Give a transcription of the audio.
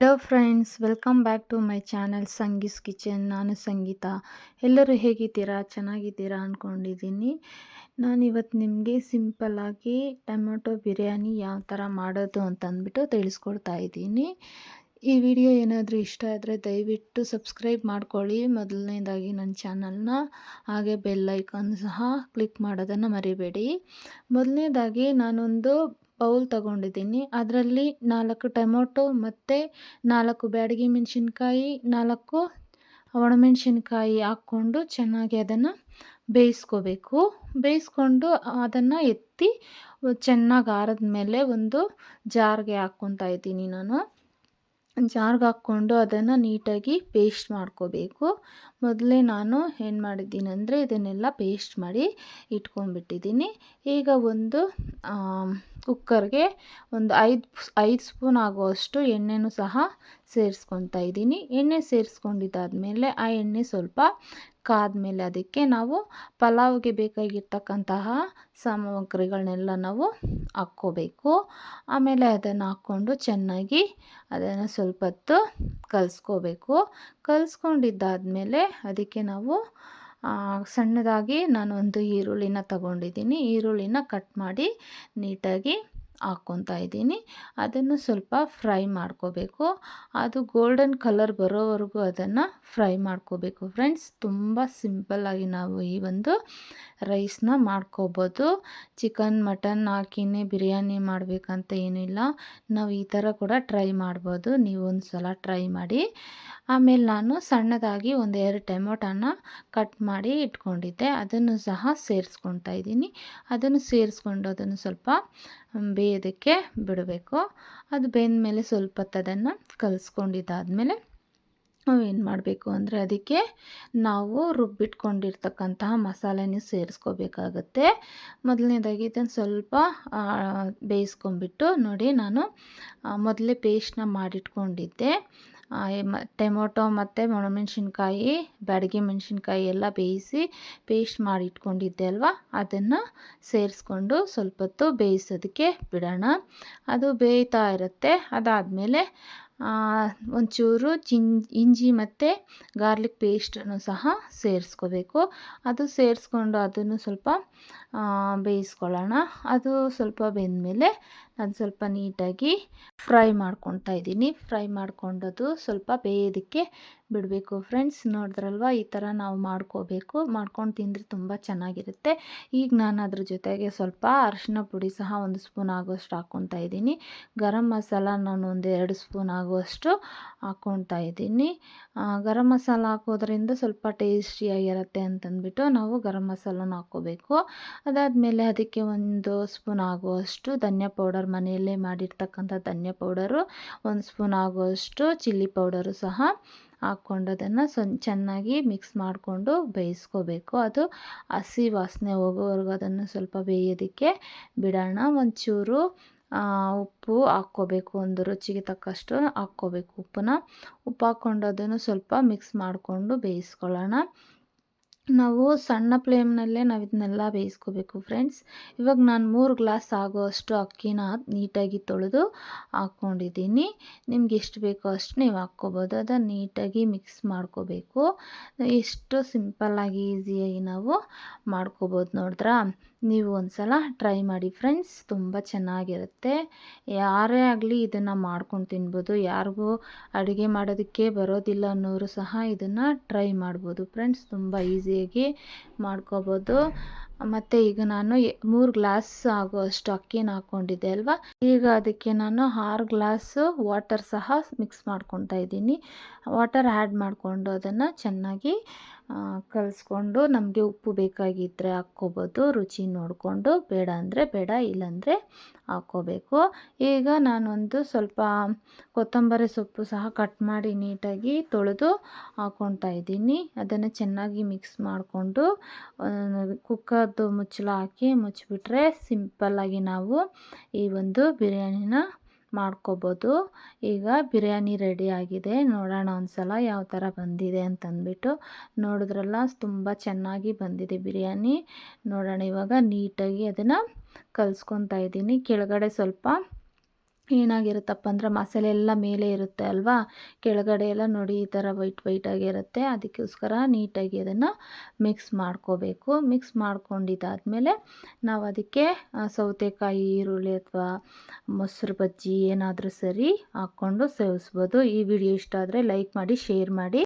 Hello friends welcome back to my channel Sangee's kitchen ನಾನು ಸಂಗೀತ. ಎಲ್ಲರೂ ಹೇಗಿದ್ದೀರಾ? ಚೆನ್ನಾಗಿದ್ದೀರಾ ಅಂದ್ಕೊಂಡಿದ್ದೀನಿ ನಾನಿವತ್ತು ನಿಮಗೆ ಸಿಂಪಲ್ಲಾಗಿ ಟೊಮೆಟೊ ಬಿರಿಯಾನಿ ಯಾವ ಥರ ಮಾಡೋದು ಅಂತ ಅಂದ್ಬಿಟ್ಟು ತಿಳಿಸ್ಕೊಡ್ತಾ ಇದ್ದೀನಿ. ಈ ವಿಡಿಯೋ ಏನಾದರೂ ಇಷ್ಟ ಆದರೆ ದಯವಿಟ್ಟು ಸಬ್ಸ್ಕ್ರೈಬ್ ಮಾಡ್ಕೊಳ್ಳಿ. ಮೊದಲನೇದಾಗಿ ನನ್ನ ಚಾನಲ್ನ ಹಾಗೆ ಬೆಲ್ ಐಕಾನ್ ಸಹ ಕ್ಲಿಕ್ ಮಾಡೋದನ್ನು ಮರಿಬೇಡಿ. ಮೊದಲನೇದಾಗಿ ನಾನೊಂದು ಬೌಲ್ ತಗೊಂಡಿದ್ದೀನಿ. ಅದರಲ್ಲಿ ನಾಲ್ಕು ಟೊಮೊಟೊ ಮತ್ತು ನಾಲ್ಕು ಬ್ಯಾಡಗಿ ಮೆಣಸಿನ್ಕಾಯಿ, ನಾಲ್ಕು ಒಣಮೆಣಸಿನ್ಕಾಯಿ ಹಾಕ್ಕೊಂಡು ಚೆನ್ನಾಗಿ ಅದನ್ನು ಬೇಯಿಸ್ಕೋಬೇಕು. ಬೇಯಿಸ್ಕೊಂಡು ಅದನ್ನು ಎತ್ತಿ ಚೆನ್ನಾಗಿ ಆರಿದ ಮೇಲೆ ಒಂದು ಜಾರ್ಗೆ ಹಾಕ್ಕೊತಾ ಇದ್ದೀನಿ ನಾನು. ಜಾರ್ಗೆ ಹಾಕ್ಕೊಂಡು ಅದನ್ನು ನೀಟಾಗಿ ಪೇಸ್ಟ್ ಮಾಡ್ಕೋಬೇಕು. ಮೊದಲೇ ನಾನು ಏನು ಮಾಡಿದ್ದೀನಿ ಅಂದರೆ ಇದನ್ನೆಲ್ಲ ಪೇಸ್ಟ್ ಮಾಡಿ ಇಟ್ಕೊಂಡ್ಬಿಟ್ಟಿದ್ದೀನಿ. ಈಗ ಒಂದು ಕುಕ್ಕರ್ಗೆ ಒಂದು ಐದು ಐದು ಸ್ಪೂನ್ ಆಗುವಷ್ಟು ಎಣ್ಣೆನೂ ಸಹ ಸೇರಿಸ್ಕೊತಾ ಇದ್ದೀನಿ. ಎಣ್ಣೆ ಸೇರಿಸ್ಕೊಂಡಿದ್ದಾದಮೇಲೆ ಆ ಎಣ್ಣೆ ಸ್ವಲ್ಪ ಕಾದ್ಮೇಲೆ ಅದಕ್ಕೆ ನಾವು ಪಲಾವ್ಗೆ ಬೇಕಾಗಿರ್ತಕ್ಕಂತಹ ಸಾಮಗ್ರಿಗಳನ್ನೆಲ್ಲ ನಾವು ಹಾಕ್ಕೋಬೇಕು. ಆಮೇಲೆ ಅದನ್ನು ಹಾಕ್ಕೊಂಡು ಚೆನ್ನಾಗಿ ಅದನ್ನು ಸ್ವಲ್ಪ ಹೊತ್ತು ಕಲಿಸ್ಕೋಬೇಕು. ಕಲಿಸ್ಕೊಂಡಿದ್ದಾದಮೇಲೆ ಅದಕ್ಕೆ ನಾವು ಸಣ್ಣದಾಗಿ ನಾನು ಒಂದು ಈರುಳ್ಳಿನ ತಗೊಂಡಿದ್ದೀನಿ. ಈರುಳ್ಳಿನ ಕಟ್ ಮಾಡಿ ನೀಟಾಗಿ ಹಾಕ್ಕೊತಾ ಇದ್ದೀನಿ. ಅದನ್ನು ಸ್ವಲ್ಪ ಫ್ರೈ ಮಾಡ್ಕೋಬೇಕು. ಅದು ಗೋಲ್ಡನ್ ಕಲರ್ ಬರೋವರೆಗೂ ಅದನ್ನು ಫ್ರೈ ಮಾಡ್ಕೋಬೇಕು ಫ್ರೆಂಡ್ಸ್. ತುಂಬ ಸಿಂಪಲ್ಲಾಗಿ ನಾವು ಈ ಒಂದು ರೈಸ್ನ ಮಾಡ್ಕೋಬೋದು. ಚಿಕನ್, ಮಟನ್ ಹಾಕಿನೇ ಬಿರಿಯಾನಿ ಮಾಡಬೇಕಂತ ಏನಿಲ್ಲ. ನಾವು ಈ ಥರ ಕೂಡ ಟ್ರೈ ಮಾಡ್ಬೋದು. ನೀವು ಒಂದು ಸಲ ಟ್ರೈ ಮಾಡಿ. ಆಮೇಲೆ ನಾನು ಸಣ್ಣದಾಗಿ ಒಂದು ಎರಡು ಟೊಮೊಟೊನ ಕಟ್ ಮಾಡಿ ಇಟ್ಕೊಂಡಿದ್ದೆ. ಅದನ್ನು ಸಹ ಸೇರಿಸ್ಕೊಳ್ತಾ ಇದ್ದೀನಿ. ಅದನ್ನು ಸೇರಿಸ್ಕೊಂಡು ಅದನ್ನು ಸ್ವಲ್ಪ ಬೇಯೋದಕ್ಕೆ ಬಿಡಬೇಕು. ಅದು ಬೆಂದ ಮೇಲೆ ಸ್ವಲ್ಪ ಅದನ್ನು ಕಲಿಸ್ಕೊಂಡಿದ್ದಾದಮೇಲೆ ನಾವೇನು ಮಾಡಬೇಕು ಅಂದರೆ ಅದಕ್ಕೆ ನಾವು ರುಬ್ಬಿಟ್ಕೊಂಡಿರ್ತಕ್ಕಂತಹ ಮಸಾಲೆನ ಸೇರಿಸ್ಕೋಬೇಕಾಗತ್ತೆ. ಮೊದಲನೇದಾಗಿ ಇದನ್ನು ಸ್ವಲ್ಪ ಬೇಯಿಸ್ಕೊಂಬಿಟ್ಟು ನೋಡಿ ನಾನು ಮೊದಲೇ ಪೇಸ್ಟ್ನ ಮಾಡಿಟ್ಕೊಂಡಿದ್ದೆ. ಟೊಮೊಟೊ ಮತ್ತು ಒಣಮೆಣ್ಸಿನ್ಕಾಯಿ ಬ್ಯಾಡಗಿ ಮೆಣಸಿನ್ಕಾಯಿ ಎಲ್ಲ ಬೇಯಿಸಿ ಪೇಸ್ಟ್ ಮಾಡಿ ಇಟ್ಕೊಂಡಿದ್ದೆ ಅಲ್ವಾ? ಅದನ್ನು ಸೇರಿಸ್ಕೊಂಡು ಸ್ವಲ್ಪ ಹೊತ್ತು ಬೇಯಿಸೋದಕ್ಕೆ ಬಿಡೋಣ. ಅದು ಬೇಯ್ತಾ ಇರುತ್ತೆ. ಅದಾದಮೇಲೆ ಒಂಚೂರು ಚಿನ್, ಇಂಜಿ ಮತ್ತು ಗಾರ್ಲಿಕ್ ಪೇಸ್ಟನ್ನು ಸಹ ಸೇರಿಸ್ಕೋಬೇಕು. ಅದು ಸೇರಿಸ್ಕೊಂಡು ಅದನ್ನು ಸ್ವಲ್ಪ ಬೇಯಿಸ್ಕೊಳ್ಳೋಣ. ಅದು ಸ್ವಲ್ಪ ಬೆಂದಮೇಲೆ ನಾನು ಸ್ವಲ್ಪ ನೀಟಾಗಿ ಫ್ರೈ ಮಾಡ್ಕೊತಾ ಇದ್ದೀನಿ. ಫ್ರೈ ಮಾಡ್ಕೊಂಡದು ಸ್ವಲ್ಪ ಬೇಯೋದಕ್ಕೆ ಬಿಡಬೇಕು. ಫ್ರೆಂಡ್ಸ್ ನೋಡಿದ್ರಲ್ವ? ಈ ಥರ ನಾವು ಮಾಡ್ಕೋಬೇಕು. ಮಾಡ್ಕೊಂಡು ತಿಂದರೆ ತುಂಬ ಚೆನ್ನಾಗಿರುತ್ತೆ. ಈಗ ನಾನು ಅದ್ರ ಜೊತೆಗೆ ಸ್ವಲ್ಪ ಅರಿಶಿನ ಪುಡಿ ಸಹ ಒಂದು ಸ್ಪೂನ್ ಆಗುವಷ್ಟು ಹಾಕ್ಕೊತಾ ಇದ್ದೀನಿ. ಗರಂ ಮಸಾಲ ನಾನು ಒಂದು ಎರಡು ಸ್ಪೂನ್ ಆಗುವಷ್ಟು ಹಾಕ್ಕೊತಾ ಇದ್ದೀನಿ. ಗರಂ ಮಸಾಲ ಹಾಕೋದ್ರಿಂದ ಸ್ವಲ್ಪ ಟೇಸ್ಟಿಯಾಗಿರುತ್ತೆ ಅಂತಂದ್ಬಿಟ್ಟು ನಾವು ಗರಂ ಮಸಾಲನ ಹಾಕ್ಕೋಬೇಕು. ಅದಾದಮೇಲೆ ಅದಕ್ಕೆ ಒಂದು ಸ್ಪೂನ್ ಆಗುವಷ್ಟು ಧನ್ಯ ಪೌಡರ್, ಮನೆಯಲ್ಲೇ ಮಾಡಿರ್ತಕ್ಕಂಥ ಧನ್ಯ ಪೌಡರು, ಒಂದು ಸ್ಪೂನ್ ಆಗುವಷ್ಟು ಚಿಲ್ಲಿ ಪೌಡರು ಸಹ ಹಾಕ್ಕೊಂಡು ಅದನ್ನು ಸ್ವನ್ ಚೆನ್ನಾಗಿ ಮಿಕ್ಸ್ ಮಾಡಿಕೊಂಡು ಬೇಯಿಸ್ಕೋಬೇಕು. ಅದು ಹಸಿ ವಾಸನೆ ಹೋಗೋವರೆಗೂ ಅದನ್ನು ಸ್ವಲ್ಪ ಬೇಯೋದಕ್ಕೆ ಬಿಡೋಣ. ಒಂಚೂರು ಉಪ್ಪು ಹಾಕ್ಕೋಬೇಕು. ಒಂದು ರುಚಿಗೆ ತಕ್ಕಷ್ಟು ಹಾಕ್ಕೋಬೇಕು ಉಪ್ಪನ್ನ. ಉಪ್ಪು ಹಾಕ್ಕೊಂಡು ಅದನ್ನು ಸ್ವಲ್ಪ ಮಿಕ್ಸ್ ಮಾಡಿಕೊಂಡು ಬೇಯಿಸ್ಕೊಳ್ಳೋಣ. ನಾವು ಸಣ್ಣ ಫ್ಲೇಮ್ನಲ್ಲೇ ನಾವು ಇದನ್ನೆಲ್ಲ ಬೇಯಿಸ್ಕೋಬೇಕು ಫ್ರೆಂಡ್ಸ್. ಇವಾಗ ನಾನು ಮೂರು ಗ್ಲಾಸ್ ಆಗೋಷ್ಟು ಅಕ್ಕಿನ ನೀಟಾಗಿ ತೊಳೆದು ಹಾಕ್ಕೊಂಡಿದ್ದೀನಿ ನಿಮ್ಗೆ ಎಷ್ಟು ಬೇಕೋ ಅಷ್ಟು ನೀವು ಹಾಕ್ಕೋಬೋದು. ಅದನ್ನು ನೀಟಾಗಿ ಮಿಕ್ಸ್ ಮಾಡ್ಕೋಬೇಕು. ಎಷ್ಟು ಸಿಂಪಲ್ಲಾಗಿ ಈಸಿಯಾಗಿ ನಾವು ಮಾಡ್ಕೋಬೋದು ನೋಡಿದ್ರಾ? ನೀವು ಒಂದು ಸಲ ಟ್ರೈ ಮಾಡಿ ಫ್ರೆಂಡ್ಸ್. ತುಂಬ ಚೆನ್ನಾಗಿರುತ್ತೆ. ಯಾರೇ ಆಗಲಿ ಇದನ್ನು ಮಾಡ್ಕೊಂಡು ತಿನ್ಬೋದು. ಯಾರಿಗೂ ಅಡುಗೆ ಮಾಡೋದಕ್ಕೆ ಬರೋದಿಲ್ಲ ಅನ್ನೋರು ಸಹ ಇದನ್ನು ಟ್ರೈ ಮಾಡ್ಬೋದು ಫ್ರೆಂಡ್ಸ್. ತುಂಬ ಈಸಿಯಾಗಿ ಮಾಡ್ಕೋಬೋದು. ಮತ್ತು ಈಗ ನಾನು ಮೂರು ಗ್ಲಾಸ್ ಆಗುವಷ್ಟು ಅಕ್ಕಿನ ಹಾಕ್ಕೊಂಡಿದ್ದೆ ಅಲ್ವಾ? ಈಗ ಅದಕ್ಕೆ ನಾನು ಆರು ಗ್ಲಾಸು ವಾಟರ್ ಸಹ ಮಿಕ್ಸ್ ಮಾಡ್ಕೊತಾ ಇದ್ದೀನಿ. ವಾಟರ್ ಆ್ಯಡ್ ಮಾಡಿಕೊಂಡು ಅದನ್ನು ಚೆನ್ನಾಗಿ ಕಲಿಸ್ಕೊಂಡು ನಮಗೆ ಉಪ್ಪು ಬೇಕಾಗಿದ್ದರೆ ಹಾಕ್ಕೋಬೋದು. ರುಚಿ ನೋಡಿಕೊಂಡು ಬೇಡ ಅಂದರೆ ಬೇಡ, ಇಲ್ಲಾಂದರೆ ಹಾಕ್ಕೋಬೇಕು. ಈಗ ನಾನೊಂದು ಸ್ವಲ್ಪ ಕೊತ್ತಂಬರಿ ಸೊಪ್ಪು ಸಹ ಕಟ್ ಮಾಡಿ ನೀಟಾಗಿ ತೊಳೆದು ಹಾಕ್ಕೊತಾ ಇದ್ದೀನಿ. ಅದನ್ನು ಚೆನ್ನಾಗಿ ಮಿಕ್ಸ್ ಮಾಡಿಕೊಂಡು ಕುಕ್ಕರ್ದು ಮುಚ್ಚಳ ಹಾಕಿ ಮುಚ್ಚಿಬಿಟ್ರೆ ಸಿಂಪಲ್ಲಾಗಿ ನಾವು ಈ ಒಂದು ಬಿರಿಯಾನಿನ ಮಾಡ್ಕೋಬೋದು. ಈಗ ಬಿರಿಯಾನಿ ರೆಡಿ ಆಗಿದೆ. ನೋಡೋಣ ಒಂದು ಸಲ ಯಾವ ಥರ ಬಂದಿದೆ ಅಂತಂದ್ಬಿಟ್ಟು. ನೋಡಿದ್ರಲ್ಲ, ತುಂಬ ಚೆನ್ನಾಗಿ ಬಂದಿದೆ ಬಿರಿಯಾನಿ. ನೋಡೋಣ ಇವಾಗ ನೀಟಾಗಿ ಅದನ್ನು ಕಲಿಸ್ಕೊತಾ ಇದ್ದೀನಿ. ಕೆಳಗಡೆ ಸ್ವಲ್ಪ ಏನಾಗಿರುತ್ತಪ್ಪ ಅಂದ್ರೆ ಮಸಾಲೆ ಎಲ್ಲ ಮೇಲೆ ಇರುತ್ತೆ ಅಲ್ವಾ? ಕೆಳಗಡೆ ಎಲ್ಲ ನೋಡಿ ಈ ಥರ ವೈಟ್ ವೈಟಾಗಿರುತ್ತೆ ಅದಕ್ಕೋಸ್ಕರ ನೀಟಾಗಿ ಅದನ್ನು ಮಿಕ್ಸ್ ಮಾಡ್ಕೋಬೇಕು. ಮಿಕ್ಸ್ ಮಾಡ್ಕೊಂಡಿದ್ದಾದಮೇಲೆ ನಾವು ಅದಕ್ಕೆ ಸೌತೆಕಾಯಿ, ಈರುಳ್ಳಿ ಅಥವಾ ಮೊಸರು ಬಜ್ಜಿ ಏನಾದರೂ ಸರಿ ಹಾಕ್ಕೊಂಡು ಸೇವಿಸ್ಬೋದು. ಈ ವಿಡಿಯೋ ಇಷ್ಟ ಆದರೆ ಲೈಕ್ ಮಾಡಿ, ಶೇರ್ ಮಾಡಿ.